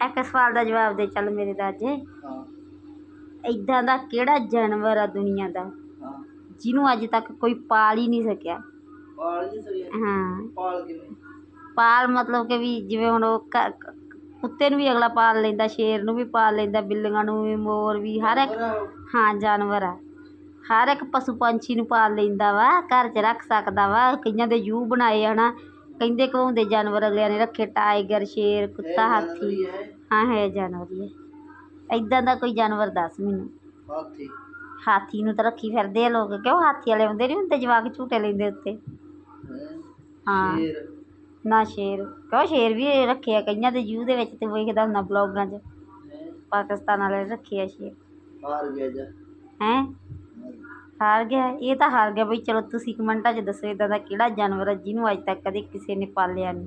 ਇੱਕ ਸਵਾਲ ਦਾ ਜਵਾਬ ਦੇ ਚੱਲ ਮੇਰੇ ਦਾਜੇ ਹਾਂ ਇਦਾਂ ਦਾ ਕਿਹੜਾ ਜਾਨਵਰ ਆ ਦੁਨੀਆ ਦਾ ਹਾਂ। ਜਿਹਨੂੰ ਅੱਜ ਤੱਕ ਕੋਈ ਪਾਲ ਹੀ ਨਹੀਂ ਸਕਿਆ? ਪਾਲ ਨਹੀਂ ਸਕਿਆ। ਹਾਂ। ਪਾਲ ਕਿਵੇਂ? ਪਾਲ ਮਤਲਬ ਕਿ ਵੀ ਜਿਵੇਂ ਹੁਣ ਉਹ ਕ- ਕੁੱਤੇ ਨੂੰ ਵੀ ਅਗਲਾ ਪਾਲ ਲੈਂਦਾ ਸ਼ੇਰ ਨੂੰ ਵੀ ਪਾਲ ਲੈਂਦਾ ਬਿੱਲੀਆਂ ਨੂੰ ਵੀ ਮੋਰ ਵੀ ਹਰ ਇੱਕ ਹਾਂ ਜਾਨਵਰ ਆ। ਹਰ ਇੱਕ ਪਸ਼ੂ ਪੰਛੀ ਨੂੰ ਪਾਲ ਲੈਂਦਾ ਵਾ ਘਰ 'ਚ ਰੱਖ ਸਕਦਾ ਵਾ ਕਈਆਂ ਦੇ ਜੂ ਬਣਾਏ ਹਨਾ ਕਹਿੰਦੇ ਕਹਾਉਂਦੇ ਜਾਨਵਰ ਅਗਲਿਆਂ ਨੇ ਰੱਖੇ ਟਾਈਗਰ ਸ਼ੇਰ ਕੁੱਤਾ ਹਾਥੀ। ਹੈ ਹਾਂ। ਜਾਨਵਰ ਹੀ ਹੈ। ਇਦਾਂ ਦਾ ਕੋਈ ਜਾਨਵਰ ਦੱਸ ਮੈਨੂੰ। ਹਾਥੀ। ਹਾਥੀ ਨੂੰ ਤਾਂ ਰੱਖੀ ਫਿਰਦੇ ਆ ਲੋਕ। ਕਿਉਂ ਹਾਥੀ ਵਾਲੇ ਹੁੰਦੇ ਨਹੀਂ ਹੁੰਦੇ ਜਵਾਕ ਝੂਟੇ ਲੈਂਦੇ ਉੱਤੇ? ਹੈਂ? ਨਾ ਸ਼ੇਰ। ਕਿਉਂ ਸ਼ੇਰ ਵੀ ਰੱਖੇ ਆ ਕਈਆਂ ਦੇ ਜੂ ਦੇ ਵਿੱਚ ਤੇ ਵੇਖਦਾ ਹੁੰਦਾ ਬਲੌਗਾਂ 'ਚ? ਪਾਕਿਸਤਾਨ ਵਾਲੇ ਰੱਖੇ ਆ ਸ਼ੇਰ। ਹਾਰ ਗਿਆ ਜਾ। ਹੈਂ? ਹਾਰ ਗਿਆ ਇਹ ਤਾਂ ਹਾਰ ਗਿਆ ਬਈ। ਚਲੋ ਤੁਸੀਂ ਕਮੈਂਟਾਂ 'ਚ ਦੱਸੋ ਇੱਦਾਂ ਦਾ ਕਿਹੜਾ ਜਾਨਵਰ ਹੈ ਜਿਹਨੂੰ ਅੱਜ ਤੱਕ ਕਦੇ ਕਿਸੇ ਨੇ ਪਾਲਿਆ ਨਹੀਂ।